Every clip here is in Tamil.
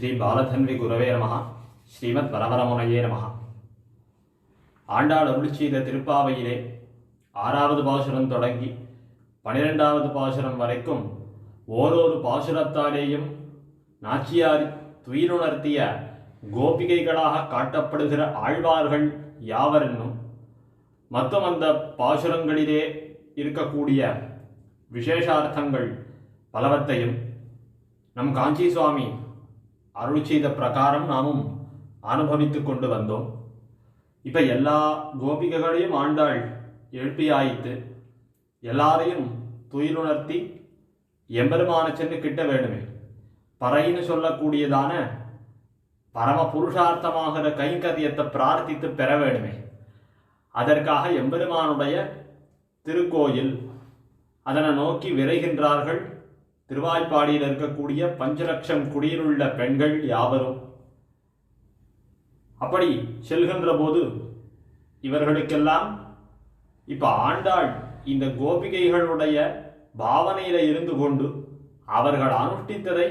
ஸ்ரீ பாலதன்வி குரவே நமः ஸ்ரீமத் பரபரமுனையே நமः ஆண்டாள் அருள் செய்த திருப்பாவையிலே ஆறாவது பாசுரம் தொடங்கி பனிரெண்டாவது பாசுரம் வரைக்கும் ஓரொரு பாசுரத்தாலேயும் நாச்சியார் துயிலுணர்த்திய கோபிகைகளாக காட்டப்படுகிற ஆழ்வார்கள் யாவரென்னும் மற்றும் அந்த பாசுரங்களிலே இருக்கக்கூடிய விசேஷார்த்தங்கள் பலவத்தையும் நம் காஞ்சி சுவாமி அருள் செய்த பிரகாரம் நாமும் அனுபவித்துக் கொண்டு வந்தோம். இப்ப எல்லா கோபிகைகளையும் ஆண்டாள் எழுப்பியாயித்து எல்லாரையும் துயிலுணர்த்தி எம்பெருமான சென்று கிட்ட வேண்டுமே. பறைன்னு சொல்லக்கூடியதான பரம புருஷார்த்தமாகிற கைங்கரியத்தை பிரார்த்தித்து பெற வேண்டுமே. அதற்காக எம்பெருமானுடைய திருக்கோயில் அதனை நோக்கி விரைகின்றார்கள். திருவாய்ப்பாடியில் இருக்கக்கூடிய பஞ்சலட்சம் குடியிலுள்ள பெண்கள் யாவரும்? அப்படி செல்கின்ற போது இவர்களுக்கெல்லாம் இப்ப ஆண்டாள் இந்த கோபிகைகளுடைய பாவனையில இருந்து கொண்டு அவர்கள் அனுஷ்டித்ததை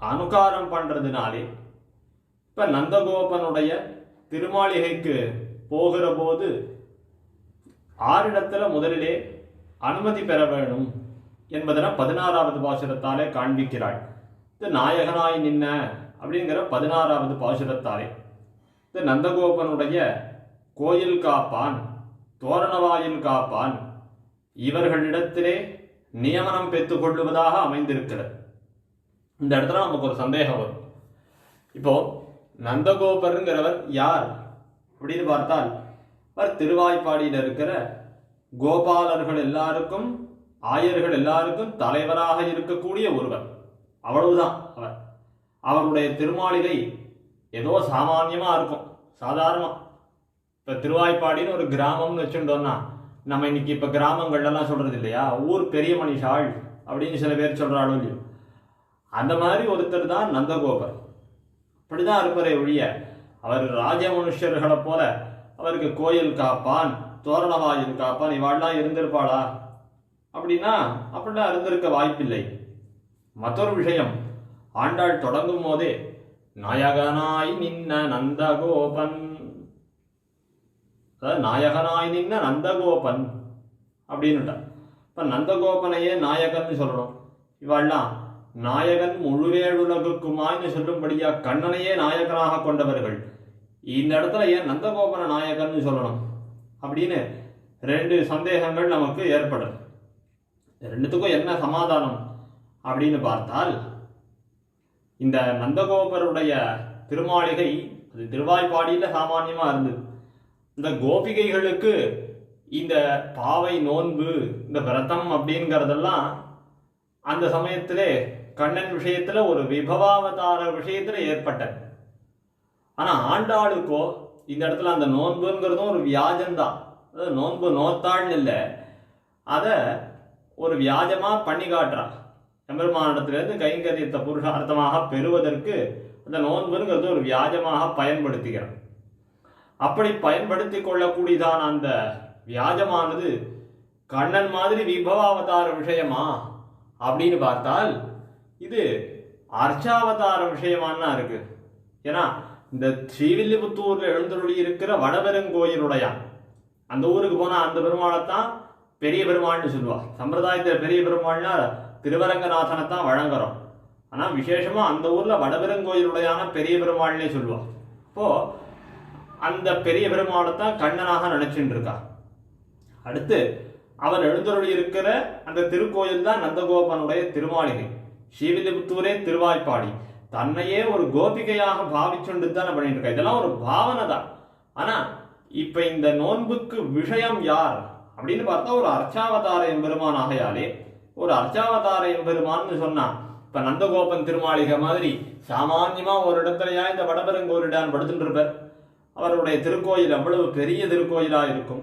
அனுகாரம் பண்றதுனாலே இப்ப நந்தகோபனுடைய திருமாளிகைக்கு போகிற போது ஆறிடத்துல முதலிலே அனுமதி பெற வேணும். என்பதன பதினாறாவது பாசுரத்தாலே காண்பிக்கிறாள். இந்த நாயகனாய் நின்ன அப்படிங்கிற பதினாறாவது பாசுரத்தாலே. இந்த நந்தகோபனுடைய கோயில் காப்பான் தோரணவாயில் காப்பான் இவர்களிடத்திலே நியமனம் பெற்றுக் கொள்ளுவதாக அமைந்திருக்கிறது. இந்த இடத்துல நமக்கு ஒரு சந்தேகம் வரும். இப்போ நந்தகோபருங்கிறவர் யார் அப்படின்னு பார்த்தால் அவர் திருவாய்ப்பாடியில் இருக்கிற கோபாலர்கள் எல்லாருக்கும் ஆயர்கள் எல்லாருக்கும் தலைவராக இருக்கக்கூடிய ஒருவர் அவ்வளவுதான் அவர் அவருடைய திருமாளிகை ஏதோ சாமானியமாக இருக்கும். சாதாரணமா. இப்ப திருவாய்ப்பாடின்னு ஒரு கிராமம்னு வச்சுட்டோம்னா நம்ம இன்னைக்கு இப்ப கிராமங்கள்லாம் சொல்றது இல்லையா? ஊர் பெரிய மனுஷாள் அப்படின்னு சில பேர் சொல்றாளோ இல்லையோ. அந்த மாதிரி ஒருத்தர் தான் நந்தகோபர். அப்படிதான் இருப்பாரே ஒழிய அவர் ராஜ மனுஷர்களை போல அவருக்கு கோயில் காப்பான் தோரணவாயில் காப்பான் இவாள்லாம் இருந்திருப்பாளா? அப்படின்னா அப்படிலாம் இருந்திருக்க வாய்ப்பில்லை. மற்றொரு விஷயம் ஆண்டாள் தொடங்கும் போதே நாயகனாய் நின்ன நந்தகோபன். அதாவது நாயகனாய் நின்ன நந்தகோபன் அப்படின்னுட்டா இப்போ நந்தகோபனையே நாயகன் சொல்லணும். இவாள்லாம் நாயகன் முழுவேடுலகுக்குமாய்னு சொல்லும்படியா கண்ணனையே நாயகனாக கொண்டவர்கள். இந்த இடத்துல ஏன் நந்தகோபன நாயகன் சொல்லணும்? அப்படின்னு ரெண்டு சந்தேகங்கள் நமக்கு ஏற்படும். ரெண்டுத்துக்கும் என்ன சமாதானம் அப்படின்னு பார்த்தால் இந்த நந்தகோபருடைய திருமாளிகை அது திருவாய்ப்பாடியில் சாமானியமாக இருந்தது. இந்த கோபிகைகளுக்கு இந்த பாவை நோன்பு இந்த விரதம் அப்படிங்கிறதெல்லாம் அந்த சமயத்தில் கண்ணன் விஷயத்தில் ஒரு விபவாவதார விஷயத்தில் ஏற்பட்டது. ஆனால் ஆண்டாளுக்கோ இந்த இடத்துல அந்த நோன்புங்கிறதும் ஒரு வியாஜம்தான் அதாவது நோன்பு நோத்தாள்னு இல்லை. அதை ஒரு வியாஜமாக பண்ணி காட்டுறான். எம்பெருமானிடத்திலிருந்து கைங்கரியத்தை புருஷார்த்தமாக பெறுவதற்கு அந்த நோன்புங்கிறது ஒரு வியாஜமாக பயன்படுத்துகிறான். அப்படி பயன்படுத்தி கொள்ளக்கூடியதான அந்த வியாஜமானது கண்ணன் மாதிரி விபவாவதார விஷயமா அப்படின்னு பார்த்தால் இது அர்ச்சாவதார விஷயமானா இருக்கு. ஏன்னா இந்த ஸ்ரீவில்லிபுத்தூர்ல எழுந்தருளி இருக்கிற வடபெருங்கோயிலுடையான். அந்த ஊருக்கு போனா அந்த பெருமாளைத்தான் பெரிய பெருமாள்னு சொல்லுவா சம்பிரதாயத்தில் பெரிய பெருமாள்னா திருவரங்கநாதனை தான் வழங்குறோம். ஆனால் விசேஷமாக அந்த ஊரில் வடபெருங்கோயிலுடையான பெரிய பெருமாள்னே சொல்லுவா இப்போது அந்த பெரிய பெருமாளை தான் கண்ணனாக நினச்சிட்டு இருக்கா அடுத்து அவர் எழுந்தருளி இருக்கிற அந்த திருக்கோயில் தான் நந்தகோபனுடைய திருமாளிகை. ஸ்ரீவில்லிபுத்தூரே திருவாய்ப்பாடி. தன்னையே ஒரு கோபிகையாக பாவிச்சுண்டு தான் பண்ணிட்டு இருக்கா இதெல்லாம் ஒரு பாவனை தான் ஆனால் இப்போ இந்த நோன்புக்கு விஷயம் யார்? அப்படின்னு பார்த்தா ஒரு அர்ச்சாவதார எம்பெருமான் ஆகையாலே ஒரு அர்ச்சாவதார எம்பெருமான்னு சொன்னான் இப்ப நந்தகோபன் திருமாளிகை மாதிரி சாமான்யமா ஒரு இடத்துலயா இந்த வடபெருங்கோரிடான் படுத்துட்டு இருப்பார் அவருடைய திருக்கோயில் அவ்வளவு பெரிய திருக்கோயிலா இருக்கும்.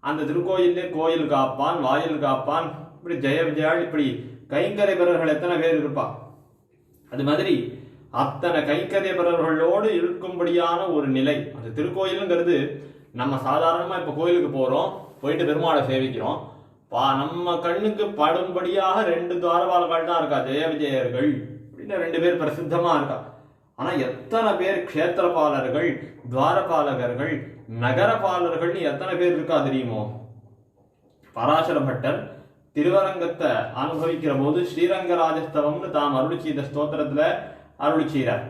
அந்த திருக்கோயிலே கோயில் காப்பான் வாயில் காப்பான் இப்படி ஜெய விஜயாள் இப்படி கைங்கரைபரர்கள் எத்தனை பேர் இருப்பா? அது மாதிரி அத்தனை கைங்கரிய இருக்கும்படியான ஒரு நிலை. அந்த திருக்கோயிலுங்கிறது நம்ம சாதாரணமா இப்ப கோயிலுக்கு போறோம். போயிட்டு பெருமாளை சேவிக்கிறோம். பா நம்ம கண்ணுக்கு படும்படியாக ரெண்டு துவாரபாலர்கள் தான் இருக்கா ஜெய விஜயர்கள் அப்படின்னு ரெண்டு பேர் பிரசித்தமாக இருக்கா. ஆனால் எத்தனை பேர் க்ஷேத்திரபாலர்கள் துவாரபாலகர்கள் நகரபாலர்கள்னு எத்தனை பேர் இருக்கா தெரியுமோ? பராசர பட்டர் திருவரங்கத்தை அனுபவிக்கிற போது ஸ்ரீரங்கராஜஸ்தவம்னு தாம் அருளி செய்த ஸ்தோத்திரத்தில் அருளி செய்கிறார்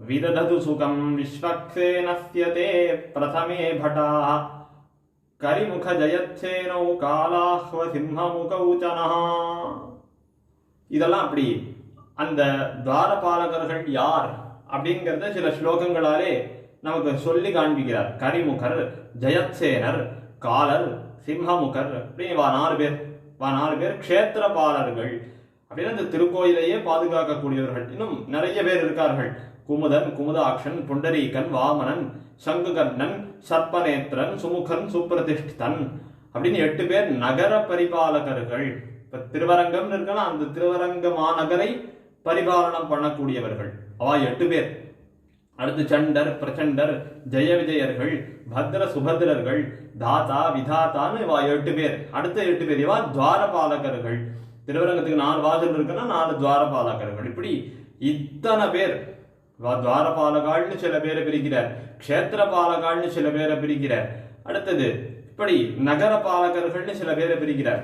விததது சுகம் விஸ்வக்சேனஸ்யதே பிரதமே பட்டா கரிமுக ஜயத்சேனௌ காலாஹ்வ சிம்மமுகௌச்சனா இதெல்லாம் அப்படி. அந்த துவாரபாலகர்கள் யார் அப்படிங்கிறத சில ஸ்லோகங்களாலே நமக்கு சொல்லி காண்பிக்கிறார். கரிமுகர் ஜெயத்சேனர் காலர் சிம்மமுகர் அப்படின்னு வா நாலு பேர். வா நாலு பேர் க்ஷேத்திரபாலர்கள். அப்படின்னு அந்த திருக்கோயிலையே பாதுகாக்கக்கூடியவர்கள். இன்னும் நிறைய பேர் இருக்கார்கள். குமுதன் குமுதாக்ஷன் புண்டரீகன் வாமனன் சங்குகர்ணன் சர்ப்பநேத்திரன் சுமுகன் சுப்பிரதிஷ்டிதன் அப்படின்னு எட்டு பேர் நகர பரிபாலகர்கள். இப்ப திருவரங்கம்னு இருக்கனா அந்த திருவரங்க மாநகரை பரிபாலனம் பண்ணக்கூடியவர்கள். அவா எட்டு பேர். அடுத்து சண்டர் பிரச்சண்டர் ஜெய விஜயர்கள் பத்ர சுபத்ரர்கள் தாத்தா விதாத்தான்னு இவா எட்டு பேர். அடுத்த எட்டு பேர் இவா துவாரபாலகர்கள். திருவரங்கத்துக்கு நாலு வாசல் இருக்குன்னா நாலு துவாரபாலகர்கள். இப்படி இத்தனை பேர். துவாரபாலகாள்னு சில பேரை பிரிக்கிறார் க்ஷேத்திர பாலகாள்னு சில பேரை பிரிக்கிறார் அடுத்தது இப்படி நகர பாலகர்கள்னு சில பேரை பிரிக்கிறார்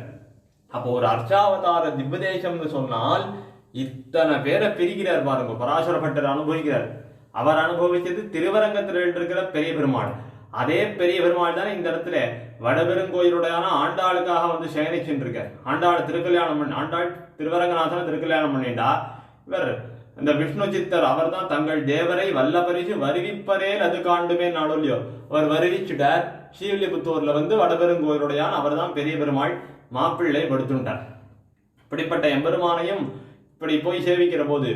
அப்போ ஒரு அர்ச்சாவதார திவ்யதேசம்னு சொன்னால் இத்தனை பேரை பிரிக்கிறார் பாருங்க. பராசரப்பட்டர் அனுபவிக்கிறார். அவர் அனுபவிச்சது திருவரங்கத்தில் இருக்கிற பெரிய பெருமாள். அதே பெரிய பெருமாள் தான் இந்த இடத்துல வடபெருங்கோயிலுடையான ஆண்டாளுக்காக வந்து சயனிச்சுட்டு இருக்க ஆண்டாள் திருக்கல்யாணம் பண்ணி ஆண்டாள் திருவரங்கநாதனை திருக்கல்யாணம் பண்ணிட்டா இவர் இந்த விஷ்ணு சித்தர் அவர் தான் தங்கள் தேவரை வல்லபரிசு வருவிப்பரேல் அது காண்டுமே நாடொல்லியோ. அவர் வருவிச்சுட்டார். ஸ்ரீவில்லிபுத்தூர்ல வந்து வடபெருங்கோயிலுடையான் அவர் தான் பெரிய பெருமாள் மாப்பிள்ளை படுத்துட்டார் இப்படிப்பட்ட எம்பெருமானையும் இப்படி போய் சேவிக்கிற போது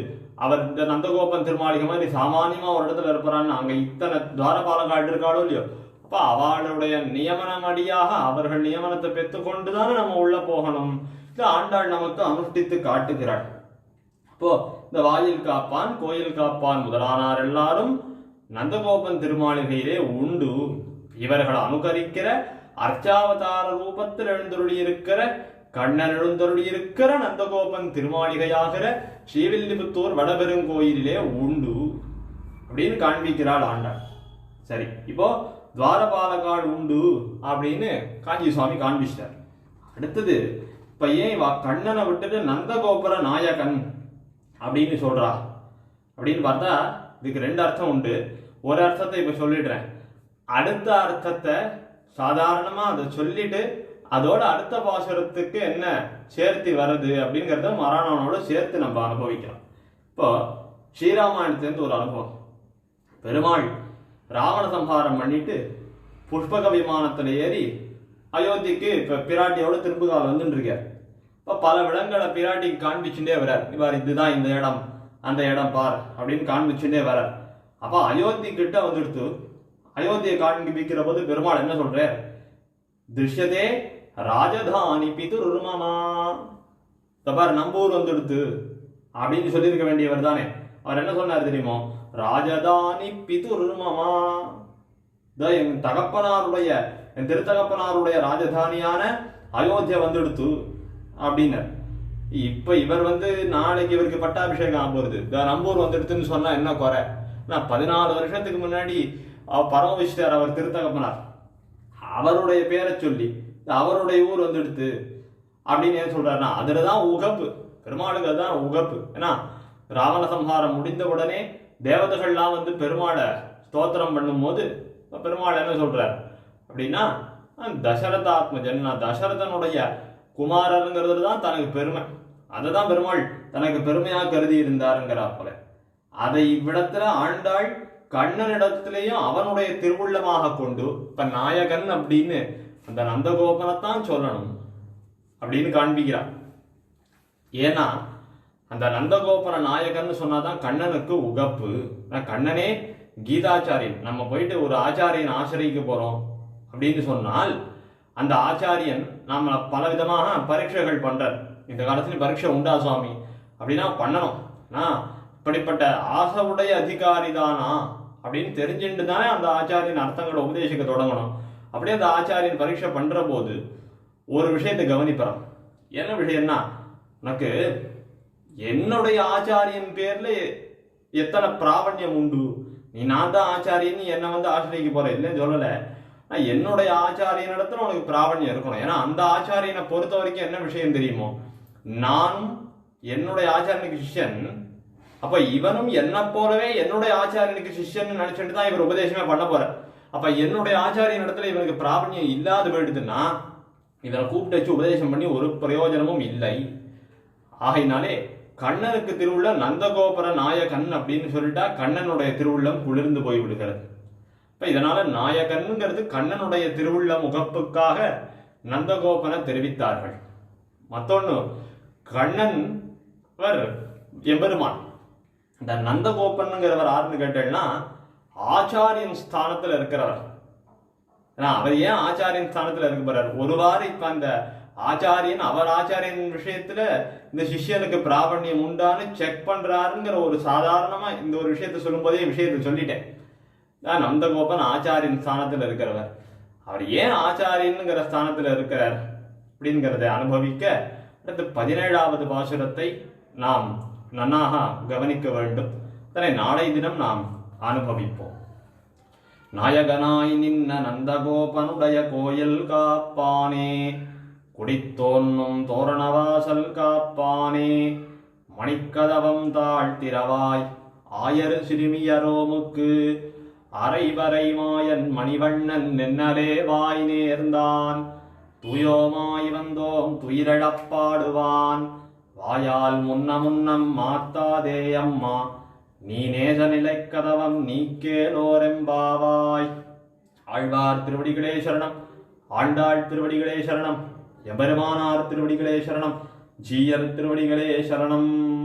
அவர் இந்த நந்தகோபன் திருமாளிகை மாதிரி சாமானியமா ஒரு இடத்துல இருப்பாரான்னு அங்க இத்தனை துவாரபாலம் இருக்காளோ இல்லையோ? அப்ப அவளுடைய நியமனம் அடியாக அவர்கள் நியமனத்தை பெற்றுக்கொண்டு தானே நம்ம உள்ள போகணும். இது ஆண்டாள் நமக்கு அனுஷ்டித்து காட்டுகிறாள். அப்போ இந்த வாயில் காப்பான் கோயில் காப்பான் முதலானார் எல்லாரும். நந்தகோபன் திருமாளிகையிலே உண்டு. இவர்கள் அனுகரிக்கிற அர்ச்சாவதார ரூபத்தில் எழுந்தருளி இருக்கிற கண்ணன் எழுந்தருளி இருக்கிற நந்தகோபன் திருமாளிகையாகிற ஸ்ரீவில்லிபுத்தூர் வடபெருங்கோயிலே உண்டு அப்படின்னு காண்பிக்கிறாள் ஆண்டாள். சரி இப்போ துவாரபாலகாடு உண்டு அப்படின்னு காஞ்சி சுவாமி காண்பிச்சிட்டார். அடுத்தது இப்ப ஏன் கண்ணனை விட்டுட்டு நந்தகோபுர நாயகன் அப்படின்னு சொல்றா. அப்படின்னு பார்த்தா இதுக்கு ரெண்டு அர்த்தம் உண்டு. ஒரு அர்த்தத்தை இப்ப சொல்லிடுறேன். அடுத்த அர்த்தத்தை சாதாரணமா அதை சொல்லிட்டு அதோட அடுத்த பாசுரத்துக்கு என்ன சேர்த்து வருது அப்படிங்கிறத மராணவனோட சேர்த்து நம்ம அனுபவிக்கிறோம். இப்போ ஸ்ரீராமாயணத்துலேருந்து ஒரு அனுபவம். பெருமாள் ராவண சம்ஹாரம் பண்ணிட்டு புஷ்பக விமானத்தில் ஏறி அயோத்திக்கு இப்போ பிராட்டியோட திரும்புகால் வந்துட்டு இருக்கார். இப்போ பல விடங்களை பிராட்டி காண்பிச்சுட்டே வரார் இவர் இதுதான் இந்த இடம் அந்த இடம் பார் அப்படின்னு காண்பிச்சுட்டே வரார் அப்போ அயோத்தி கிட்ட வந்துடுத்து அயோத்தியை காண்பிக்கிற போது பெருமாள் என்ன சொல்றார்? திருஷ்யதே ராஜதானி பிதுருமமா நம்ம நம்பூர் வந்துடுத்து அப்படின்னு சொல்லியிருக்க வேண்டியவர் தானே. அவர் என்ன சொன்னார் தெரியுமோ? ராஜதானி பிதுருமமா இதோ என் தகப்பனாருடைய என் திருத்தகப்பனாருடைய ராஜதானியான அயோத்தியா வந்துடுத்து அப்படின்னு இப்ப இவர் வந்து நாளைக்கு இவருக்கு பட்டாபிஷேகம் ஆக போகுது நம்பூர் வந்துடுதுன்னு சொன்னா என்ன குறை? நான் பதினாலு வருஷத்துக்கு முன்னாடி அவர் பரமவிஷ்டர் அவர் திருத்தகப்பனார். அவருடைய பேரை சொல்லி அவருடைய ஊர் வந்துடுத்து அப்படின்னு ஏன் சொல்றாருன்னா அதுலதான் உகப்பு. பெருமாளுக்கு அதுதான் உகப்பு. ஏன்னா ராவண சம்ஹாரம் முடிந்த உடனே தேவதைகள்லாம் வந்து பெருமாளை ஸ்தோத்திரம் பண்ணும்போது பெருமாள் என்ன சொல்றார்? அப்படின்னா தசரதாத்ம ஜன்னா தசரதனுடைய குமாரருங்கிறது தான் தனக்கு பெருமை. அதை தான் பெருமாள் தனக்கு பெருமையாக கருதி இருந்தாருங்கிறா போல. அதை இவ்விடத்துல ஆண்டாள் கண்ணனிடத்திலேயும் அவனுடைய திருவுள்ளமாக கொண்டு இப்ப நாயகன் அப்படின்னு அந்த நந்தகோபனைத்தான் சொல்லணும் அப்படின்னு காண்பிக்கிறான் ஏன்னா அந்த நந்தகோபன நாயகன் சொன்னாதான் கண்ணனுக்கு உகப்பு. கண்ணனே கீதாச்சாரியன். நம்ம போயிட்டு ஒரு ஆச்சாரியன் ஆசிரியக்க போறோம் அப்படின்னு சொன்னால் அந்த ஆச்சாரியன் நாம் பல விதமாக பரீட்சைகள் பண்ணுறார் இந்த காலத்தில் பரீட்சை உண்டா சுவாமி? அப்படின்னா பண்ணணும். நான் இப்படிப்பட்ட ஆசவுடைய அதிகாரி தானா? அப்படின்னு தெரிஞ்சுட்டு தானே அந்த ஆச்சாரியன் அர்த்தங்களை உபதேசிக்க தொடங்கணும். அப்படியே அந்த ஆச்சாரியன் பரீட்சை பண்ணுற போது ஒரு விஷயத்தை கவனிப்பான் என்ன விஷயம்னா உனக்கு என்னுடைய ஆச்சாரியன் பேரில் எத்தனை பிராவண்யம் உண்டு? நீ நான் தான் ஆச்சாரியன் என்னை வந்து ஆசிரியக்கு போகிற இல்லைன்னு சொல்லலை. என்னுடைய ஆச்சாரியனிடத்துல உனக்கு பிராவண்யம் இருக்கணும். ஏன்னா அந்த ஆச்சாரியனை பொறுத்த வரைக்கும் என்ன விஷயம் தெரியுமோ? நானும் என்னுடைய ஆச்சாரியனுக்கு சிஷ்யன். அப்ப இவனும் என்ன போலவே என்னுடைய ஆச்சாரியனுக்கு சிஷ்யன் நினைச்சிட்டு தான் இவர் உபதேசமே பண்ண போற அப்ப என்னுடைய ஆச்சாரியன் இடத்துல இவனுக்கு பிராபண்யம் இல்லாத போயிடுதுன்னா இவனை கூப்பிட்டு வச்சு உபதேசம் பண்ணி ஒரு பிரயோஜனமும் இல்லை. ஆகையினாலே கண்ணனுக்கு திருவுள்ள நந்தகோபுர நாயகன் அப்படின்னு சொல்லிட்டா கண்ணனுடைய திருவுள்ளம் குளிர்ந்து போய் விடுகிறது. இப்ப இதனால நாயகன்ங்கிறது கண்ணனுடைய திருவுள்ள முகப்புக்காக நந்தகோபனை தெரிவித்தார்கள். மத்தொன்னு கண்ணன் அவர் எம்பெருமான். இந்த நந்தகோபன்ங்கிறவர் யாருன்னு கேட்டேன்னா ஆச்சாரியன் ஸ்தானத்துல இருக்கிறவர் ஏன்னா அவர் ஏன் ஆச்சாரியன் ஸ்தானத்துல இருக்க போறார்? ஒருவாறு இப்ப அந்த ஆச்சாரியன் அவர் ஆச்சாரியன் விஷயத்துல இந்த சிஷ்யனுக்கு பிராபண்யம் உண்டான்னு செக் பண்றாருங்கிற ஒரு சாதாரணமா இந்த ஒரு விஷயத்த சொல்லும்போதே விஷயத்தை சொல்லிட்டேன். நான் நந்தகோபன் ஆச்சாரியின் ஸ்தானத்தில் இருக்கிறவர். அவர் ஏன் ஆச்சாரியனுங்கிற ஸ்தானத்தில் இருக்கிறார் அப்படிங்கிறத அனுபவிக்க அடுத்து பதினேழாவது பாசுரத்தை நாம் நன்னாக கவனிக்க வேண்டும். அதனை நாளை தினம் நாம் அனுபவிப்போம். நாயகனாய் நின்ன நந்தகோபனுடைய கோயில் காப்பானே குடித்தோன்னும் தோரணவாசல் காப்பானே மணிக்கதவம் தாழ்த்திரவாய் ஆயர் சிறுமியரோமுக்கு அரைவரை மாயன் மணிவண்ணன் நென்னலே வாய் நேர்ந்தான். துயோமாய் வந்தோம் துயிரழப்பாடுவான் வாயால் முன்ன முன்னம் மாத்தாதே அம்மா. நீ நேச நிலைக்கதவம் நீக்கேலோரெம்பாவாய் ஆழ்வார் திருவடிகளே சரணம். ஆண்டாள் திருவடிகளே சரணம். எபெருமானார் திருவடிகளே சரணம். ஜீயர் திருவடிகளே சரணம்.